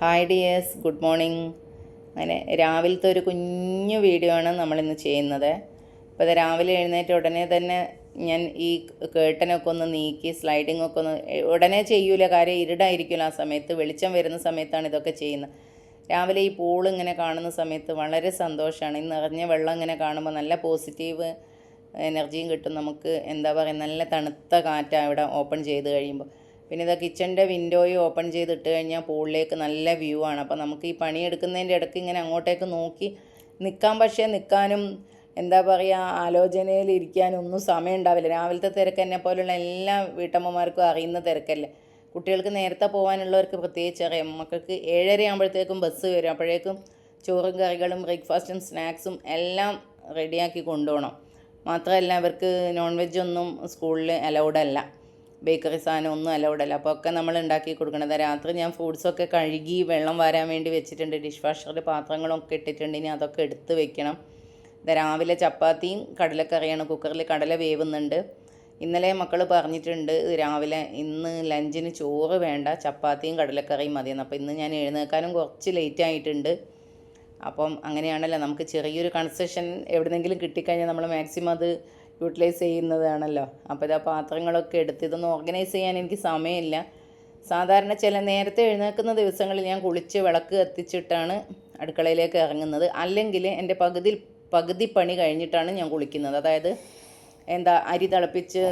Hi dears good morning അങ്ങനെ രാവിലത്തെ ഒരു കുഞ്ഞു വീഡിയോ ആണ് നമ്മളിന്ന് ചെയ്യുന്നത്. അപ്പോൾ ഇത് രാവിലെ എഴുന്നേറ്റ് ഉടനെ തന്നെ ഞാൻ ഈ കേട്ടനൊക്കെ ഒന്ന് നീക്കി സ്ലൈഡിംഗ് ഒക്കെ ഒന്ന് ഉടനെ ചെയ്യൂല. കാര്യം ഇരുടായിരിക്കുമല്ലോ ആ സമയത്ത്. വെളിച്ചം വരുന്ന സമയത്താണ് ഇതൊക്കെ ചെയ്യുന്നത്. രാവിലെ ഈ പൂൾ ഇങ്ങനെ കാണുന്ന സമയത്ത് വളരെ സന്തോഷമാണ് ഈ നിറഞ്ഞ വെള്ളം ഇങ്ങനെ കാണുമ്പോൾ നല്ല പോസിറ്റീവ് എനർജിയും കിട്ടും. നമുക്ക് എന്താ പറയുക നല്ല തണുത്ത കാറ്റാണ് ഇവിടെ ഓപ്പൺ ചെയ്ത് കഴിയുമ്പോൾ. പിന്നെ ഇതാ കിച്ചന്റെ വിൻഡോയും ഓപ്പൺ ചെയ്തിട്ട് കഴിഞ്ഞാൽ പൂളിലേക്ക് നല്ല വ്യൂ ആണ്. അപ്പോൾ നമുക്ക് ഈ പണിയെടുക്കുന്നതിന്റെ ഇടയ്ക്ക് ഇങ്ങനെ അങ്ങോട്ടേക്ക് നോക്കി നിൽക്കാൻ പക്ഷേ നിൽക്കാനും എന്താ പറയുക ആലോചനയിൽ ഇരിക്കാനും ഒന്നും സമയം ഉണ്ടാവില്ല. രാവിലത്തെ തിരക്ക് എന്നെ പോലുള്ള എല്ലാ വീട്ടമ്മമാർക്കും അറിയുന്ന തിരക്കല്ലേ. കുട്ടികൾക്ക് നേരത്തെ പോകാനുള്ളവർക്ക് പ്രത്യേകിച്ച് അറിയാം. മക്കൾക്ക് ഏഴര ആകുമ്പോഴത്തേക്കും ബസ് വരും. അപ്പോഴേക്കും ചോറും കറികളും ബ്രേക്ക്ഫാസ്റ്റും സ്നാക്സും എല്ലാം റെഡിയാക്കി കൊണ്ടുപോകണം. മാത്രമല്ല ഇവർക്ക് നോൺ വെജ് ഒന്നും സ്കൂളിൽ അലൗഡ് അല്ല. ബേക്കറി സാധനം ഒന്നും അലൗഡല്ല. അപ്പോൾ ഒക്കെ നമ്മൾ ഉണ്ടാക്കി കൊടുക്കണത്. രാത്രി ഞാൻ ഫ്രൂട്ട്സൊക്കെ കഴുകി വെള്ളം വരാൻ വേണ്ടി വെച്ചിട്ടുണ്ട്. ഡിഷ് വാഷറിൽ പാത്രങ്ങളൊക്കെ ഇട്ടിട്ടുണ്ട്. ഇനി അതൊക്കെ എടുത്ത് വെക്കണം. രാവിലെ ചപ്പാത്തിയും കടലക്കറിയാണ്. കുക്കറിൽ കടല വേവുന്നുണ്ട്. ഇന്നലെ മക്കൾ പറഞ്ഞിട്ടുണ്ട് രാവിലെ ഇന്ന് ലഞ്ചിന് ചോറ് വേണ്ട. ചപ്പാത്തിയും കടലക്കറിയും മതിയെന്ന്. അപ്പോൾ ഇന്ന് ഞാൻ എഴുന്നേൽക്കാനും കുറച്ച് ലേറ്റ് ആയിട്ടുണ്ട്. അപ്പം അങ്ങനെയാണല്ലോ. നമുക്ക് ചെറിയൊരു കൺസെഷൻ എവിടെന്നെങ്കിലും കിട്ടിക്കഴിഞ്ഞാൽ നമ്മൾ മാക്സിമം അത് യൂട്ടിലൈസ് ചെയ്യുന്നതാണല്ലോ. അപ്പോൾ ഇതാ പാത്രങ്ങളൊക്കെ എടുത്ത് ഇതൊന്നും ഓർഗനൈസ് ചെയ്യാൻ എനിക്ക് സമയമില്ല. സാധാരണ ചില നേരത്തെ എഴുന്നേൽക്കുന്ന ദിവസങ്ങളിൽ ഞാൻ കുളിച്ച് വിളക്ക് കത്തിച്ചിട്ടാണ് അടുക്കളയിലേക്ക് ഇറങ്ങുന്നത്. അല്ലെങ്കിൽ എന്റെ പകുതി പകുതി പണി കഴിഞ്ഞിട്ടാണ് ഞാൻ കുളിക്കുന്നത്. അതായത് എന്താ അരി തിളപ്പിച്ച്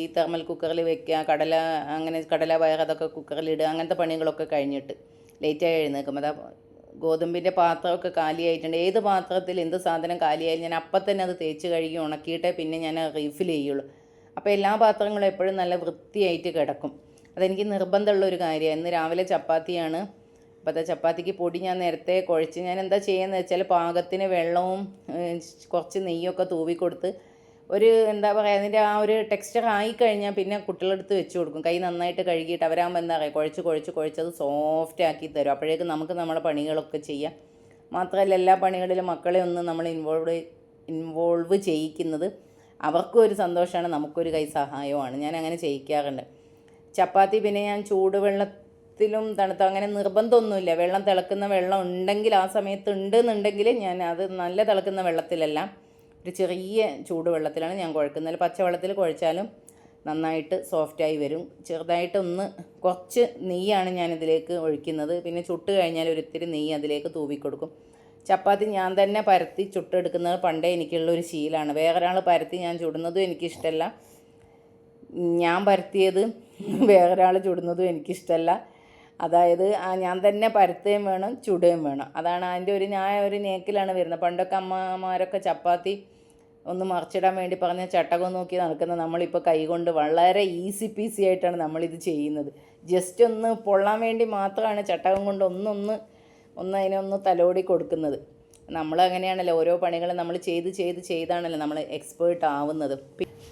ഈ തെർമൽ കുക്കറിൽ വെക്കുക കടല അങ്ങനെ കടല പയർ അതൊക്കെ കുക്കറിലിടുക അങ്ങനത്തെ പണികളൊക്കെ കഴിഞ്ഞിട്ട് ലേറ്റായി എഴുന്നേക്കും അതാ ഗോതമ്പിന്റെ പാത്രമൊക്കെ കാലിയായിട്ടുണ്ട്. ഏത് പാത്രത്തിൽ എന്ത് സാധനം കാലിയായാലും ഞാൻ അപ്പം തന്നെ അത് തേച്ച് കഴുകി ഉണക്കിയിട്ടേ പിന്നെ ഞാൻ റീഫിൽ ചെയ്യുള്ളൂ. അപ്പോൾ എല്ലാ പാത്രങ്ങളും എപ്പോഴും നല്ല വൃത്തിയായിട്ട് കിടക്കും. അതെനിക്ക് നിർബന്ധമുള്ള ഒരു കാര്യമാണ്. ഇന്ന് രാവിലെ ചപ്പാത്തിയാണ്. അപ്പോൾ അത് ചപ്പാത്തിക്ക് പൊടി ഞാൻ നേരത്തെ കുഴച്ച് ഞാൻ എന്താ ചെയ്യുന്നത് വെച്ചാൽ പാകത്തിന് വെള്ളവും കുറച്ച് നെയ്യൊക്കെ തൂവി കൊടുത്ത് ഒരു എന്താ പറയുക അതിന്റെ ആ ഒരു ടെക്സ്ചർ ആയിക്കഴിഞ്ഞാൽ പിന്നെ കുട്ടികളെടുത്ത് വെച്ച് കൊടുക്കും. കൈ നന്നായിട്ട് കഴുകിയിട്ട് അവരാകുമ്പോൾ എന്താ പറയുക കുഴച്ച് കുഴച്ച് കുഴച്ചത് സോഫ്റ്റ് ആക്കി തരും. അപ്പോഴേക്കും നമുക്ക് നമ്മുടെ പണികളൊക്കെ ചെയ്യാം. മാത്രമല്ല എല്ലാ പണികളിലും മക്കളെ ഒന്ന് നമ്മൾ ഇൻവോൾവ് ഇൻവോൾവ് ചെയ്യിക്കുന്നത് അവർക്കും ഒരു സന്തോഷമാണ് നമുക്കൊരു കൈ സഹായമാണ് ഞാൻ അങ്ങനെ ചെയ്യിക്കാറുണ്ട്. ചപ്പാത്തി പിന്നെ ഞാൻ ചൂടുവെള്ളത്തിലും തണുത്ത അങ്ങനെ നിർബന്ധമൊന്നുമില്ല. വെള്ളം തിളക്കുന്ന വെള്ളം ഉണ്ടെങ്കിൽ ആ സമയത്ത് ഉണ്ടെന്നുണ്ടെങ്കിൽ ഞാൻ അത് നല്ല തിളക്കുന്ന വെള്ളത്തിലല്ല. ഒരു ചെറിയ ചൂടുവെള്ളത്തിലാണ് ഞാൻ കുഴക്കുന്നത്. പച്ചവെള്ളത്തിൽ കുഴച്ചാലും നന്നായിട്ട് സോഫ്റ്റായി വരും. ചെറുതായിട്ടൊന്ന് കുറച്ച് നെയ്യാണ് ഞാൻ ഇതിലേക്ക് ഒഴിക്കുന്നത്. പിന്നെ ചുട്ട് കഴിഞ്ഞാൽ ഒരിത്തിരി നെയ്യ് അതിലേക്ക് തൂവി കൊടുക്കും ചപ്പാത്തി ഞാൻ തന്നെ പരത്തി ചുട്ടെടുക്കുന്നത് പണ്ടേ എനിക്കുള്ള ഒരു ശീലമാണ്. വേറെ ഒരാൾ പരത്തി ഞാൻ ചുടുന്നതും എനിക്കിഷ്ടമല്ല ഞാൻ പരത്തിയത് വേറൊരാൾ ചുടുന്നതും എനിക്കിഷ്ടമല്ല അതായത് ഞാൻ തന്നെ പരത്തുകയും വേണം ചുടുകയും വേണം. അതാണ് അതിന്റെ ഒരു ഞാൻ ഒരു നേക്കിലാണ് വരുന്നത്. പണ്ടൊക്കെ അമ്മമാരൊക്കെ ചപ്പാത്തി ഒന്ന് മറിച്ചിടാൻ വേണ്ടി പറഞ്ഞ ചട്ടകം നോക്കി നടക്കുന്ന നമ്മളിപ്പോൾ കൈകൊണ്ട് വളരെ ഈസി പീസി ആയിട്ടാണ് നമ്മളിത് ചെയ്യുന്നത്. ജസ്റ്റ് ഒന്ന് പൊള്ളാൻ വേണ്ടി മാത്രമാണ് ചട്ടകം കൊണ്ട് ഒന്നൊന്ന് ഒന്ന് അതിനൊന്ന് തലോടി കൊടുക്കുന്നത്. നമ്മൾ അങ്ങനെയാണല്ലോ ഓരോ പണികളും നമ്മൾ ചെയ്ത് ചെയ്ത് ചെയ്താണല്ലോ നമ്മൾ എക്സ്പേർട്ട് ആവുന്നത്.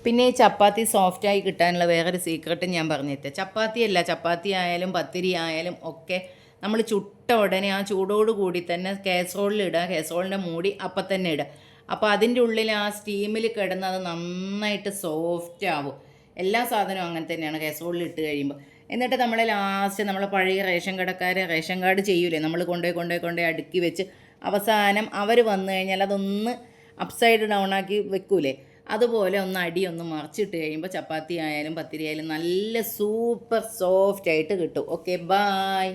പിന്നെ ഈ ചപ്പാത്തി സോഫ്റ്റായി കിട്ടാനുള്ള വേറൊരു സീക്രട്ടും ഞാൻ പറഞ്ഞിട്ട്. ചപ്പാത്തി അല്ല ചപ്പാത്തി ആയാലും പത്തിരി ആയാലും ഒക്കെ നമ്മൾ ചുട്ട ഉടനെ ആ ചൂടോട് കൂടി തന്നെ കേസറോളിലിടുക കാസറോളിന്റെ മൂടി അപ്പം തന്നെ ഇടുക. അപ്പോൾ അതിന്റെ ഉള്ളിൽ ആ സ്റ്റീമിൽ കിടന്ന് അത് നന്നായിട്ട് സോഫ്റ്റ് ആവും. എല്ലാ സാധനവും അങ്ങനെ തന്നെയാണ് കേസറോളിൽ ഇട്ട് കഴിയുമ്പോൾ എന്നിട്ട് നമ്മൾ ലാസ്റ്റ് നമ്മൾ പഴയ റേഷൻ കടക്കാരെ റേഷൻ കാർഡ് ചെയ്യൂലേ? നമ്മൾ കൊണ്ടുപോയി കൊണ്ടുപോയി കൊണ്ടുപോയി അടുക്കി വെച്ച് അവസാനം അവർ വന്നു കഴിഞ്ഞാൽ അതൊന്ന് അപ്സൈഡ് ഡൗൺ ആക്കി വെക്കൂലേ? അതുപോലെ ഒന്ന് അടി ഒന്ന് മറിച്ചിട്ട് കഴിയുമ്പോൾ ചപ്പാത്തി ആയാലും പത്തിരി ആയാലും നല്ല സൂപ്പർ സോഫ്റ്റ് ആയിട്ട് കിട്ടും. Okay bye